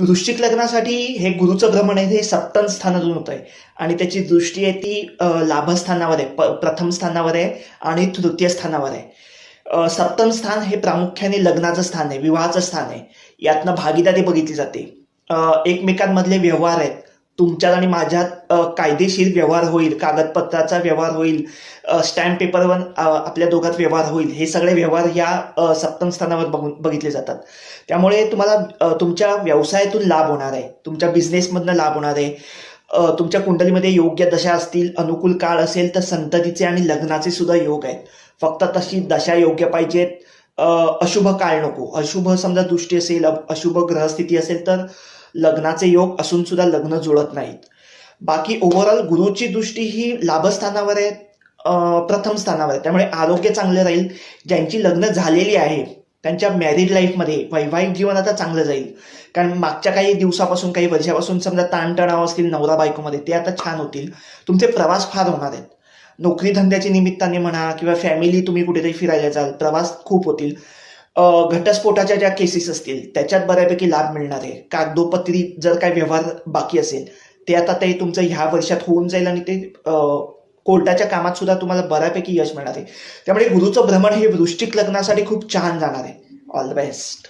वृश्चिक लग्नासाठी हे गुरुचं भ्रमण आहे हे सप्तम स्थानातून होत आहे आणि त्याची दृष्टी आहे ती लाभस्थानावर आहे प- प्रथम स्थानावर आहे आणि तृतीय स्थानावर आहे. सप्तम स्थान हे प्रामुख्याने लग्नाचं स्थान आहे विवाहाचं स्थान आहे. यातनं भागीदारी बघितली जाते. एकमेकांमधले व्यवहार आहेत. तुमच्यात आणि माझ्यात कायदेशीर व्यवहार होईल कागदपत्राचा व्यवहार होईल स्टॅम्प पेपरवर आपल्या दोघात व्यवहार होईल हे सगळे व्यवहार ह्या सप्तम स्थानावर बघून बघितले जातात. त्यामुळे तुम्हाला तुमच्या व्यवसायातून लाभ होणार आहे तुमच्या बिझनेसमधनं लाभ होणार आहे. तुमच्या कुंडलीमध्ये योग्य दशा असतील अनुकूल काळ असेल तर संततीचे आणि लग्नाचे सुद्धा योग आहेत. फक्त तशी दशा योग्य पाहिजेत. अशुभ काळ नको. अशुभ समजा दृष्टी असेल अशुभ ग्रहस्थिती असेल तर लग्नाचे योग असून सुद्धा लग्न जुळत नाहीत. बाकी ओव्हरऑल गुरुची दृष्टी ही लाभस्थानावर आहे प्रथम स्थानावर आहे. त्यामुळे आरोग्य चांगलं राहील. ज्यांची लग्न झालेली आहे त्यांच्या मॅरिड लाईफमध्ये वैवाहिक जीवन आता चांगलं जाईल. कारण मागच्या काही दिवसापासून काही वर्षापासून समजा ताणतणाव असतील नवरा बायकोमध्ये ते आता छान होतील. तुमचे प्रवास फार होणार आहेत. नोकरी धंद्याच्या निमित्ताने म्हणा किंवा फॅमिली तुम्ही कुठेतरी फिरायला जाल प्रवास खूप होतील. घटस्फोटाच्या ज्या केसेस असतील त्याच्यात बऱ्यापैकी लाभ मिळणार आहे. कागदोपत्री जर काही व्यवहार बाकी असेल ते आता ते तुमचं ह्या वर्षात होऊन जाईल आणि ते कोर्टाच्या कामात सुद्धा तुम्हाला बऱ्यापैकी यश मिळणार आहे. त्यामुळे गुरुचं भ्रमण हे वृष्टिक लग्नासाठी खूप छान जाणार आहे. All the best